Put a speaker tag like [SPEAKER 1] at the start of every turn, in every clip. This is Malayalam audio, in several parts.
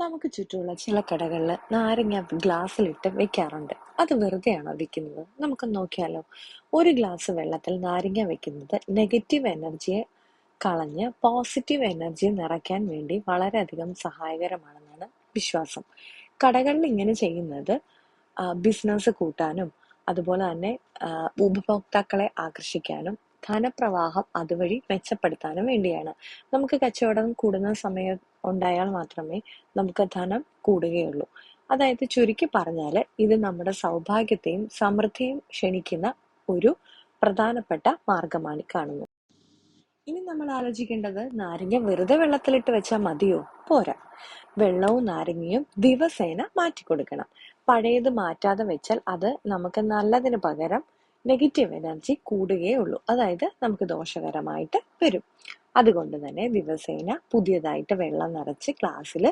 [SPEAKER 1] നമുക്ക് ചുറ്റുമുള്ള ചില കടകളിൽ നാരങ്ങ ഗ്ലാസ്സിലിട്ട് വെക്കാറുണ്ട്. അത് വെറുതെയാണോ വിൽക്കുന്നത് നമുക്ക് നോക്കിയാലോ. ഒരു ഗ്ലാസ് വെള്ളത്തിൽ നാരങ്ങ വെക്കുന്നത് നെഗറ്റീവ് എനർജിയെ കളഞ്ഞ് പോസിറ്റീവ് എനർജി നിറയ്ക്കാൻ വേണ്ടി വളരെയധികം സഹായകരമാണെന്നാണ് വിശ്വാസം. കടകളിൽ ഇങ്ങനെ ചെയ്യുന്നത് ബിസിനസ് കൂട്ടാനും അതുപോലെ തന്നെ ഉപഭോക്താക്കളെ ആകർഷിക്കാനും ധനപ്രവാഹം അതുവഴി മെച്ചപ്പെടുത്താനും വേണ്ടിയാണ്. നമുക്ക് കച്ചവടം കൂടുന്ന സമയം ഉണ്ടായാൽ മാത്രമേ നമുക്ക് ധനം കൂടുകയുള്ളൂ. അതായത് ചുരുക്കി പറഞ്ഞാൽ ഇത് നമ്മുടെ സൗഭാഗ്യത്തെയും സമൃദ്ധിയും ക്ഷണിക്കുന്ന ഒരു പ്രധാനപ്പെട്ട മാർഗമാണ് കാണുന്നു ഇനി നമ്മൾ ആലോചിക്കേണ്ടത് നാരങ്ങ വെറുതെ വെള്ളത്തിലിട്ട് വെച്ചാൽ മതിയോ? പോരാ. വെള്ളവും നാരങ്ങയും ദിവസേന മാറ്റി കൊടുക്കണം പഴയത് മാറ്റാതെ വെച്ചാൽ അത് നമുക്ക് നല്ലതിന് പകരം നെഗറ്റീവ് എനർജി കൂടുകയേ ഉള്ളൂ. അതായത് നമുക്ക് ദോഷകരമായിട്ട് വരും. അതുകൊണ്ട് തന്നെ ദിവസേന പുതിയതായിട്ട് വെള്ളം നിറച്ച് ക്ലാസ്സിൽ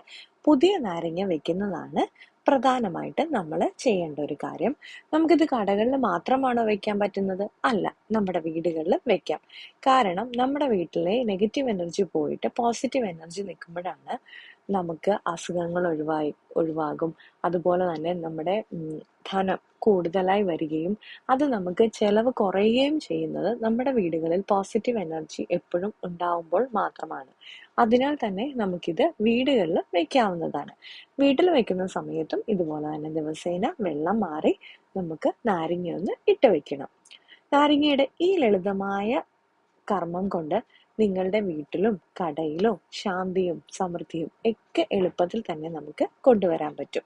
[SPEAKER 1] പുതിയ നാരങ്ങ വെക്കുന്നതാണ് പ്രധാനമായിട്ട് നമ്മൾ ചെയ്യേണ്ട ഒരു കാര്യം. നമുക്കിത് കടകളിൽ മാത്രമാണോ വെക്കാൻ പറ്റുന്നത്? അല്ല നമ്മുടെ വീടുകളിൽ വെക്കാം. കാരണം നമ്മുടെ വീട്ടിലെ നെഗറ്റീവ് എനർജി പോയിട്ട് പോസിറ്റീവ് എനർജി നിൽക്കുമ്പോഴാണ് നമുക്ക് അസുഖങ്ങൾ ഒഴിവായി ഒഴിവാകും. അതുപോലെ തന്നെ നമ്മുടെ ധനം കൂടുതലായി വരികയും അത് നമുക്ക് ചെലവ് കുറയുകയും ചെയ്യുന്നത് നമ്മുടെ വീടുകളിൽ പോസിറ്റീവ് എനർജി എപ്പോഴും ഉണ്ടാവുമ്പോൾ മാത്രമാണ്. അതിനാൽ തന്നെ നമുക്കിത് വീടുകളിൽ വെക്കാവുന്നതാണ്. വീട്ടിൽ വെക്കുന്ന സമയത്തും ഇതുപോലെ തന്നെ ദിവസേന വെള്ളം മാറി നമുക്ക് നാരങ്ങ ഒന്ന് ഇട്ട് വെക്കണം. നാരങ്ങയുടെ ഈ ലളിതമായ കർമ്മം കൊണ്ട് നിങ്ങളുടെ വീട്ടിലും കടയിലും ശാന്തിയും സമൃദ്ധിയും ഒക്കെ എളുപ്പത്തിൽ തന്നെ നമുക്ക് കൊണ്ടുവരാൻ പറ്റും.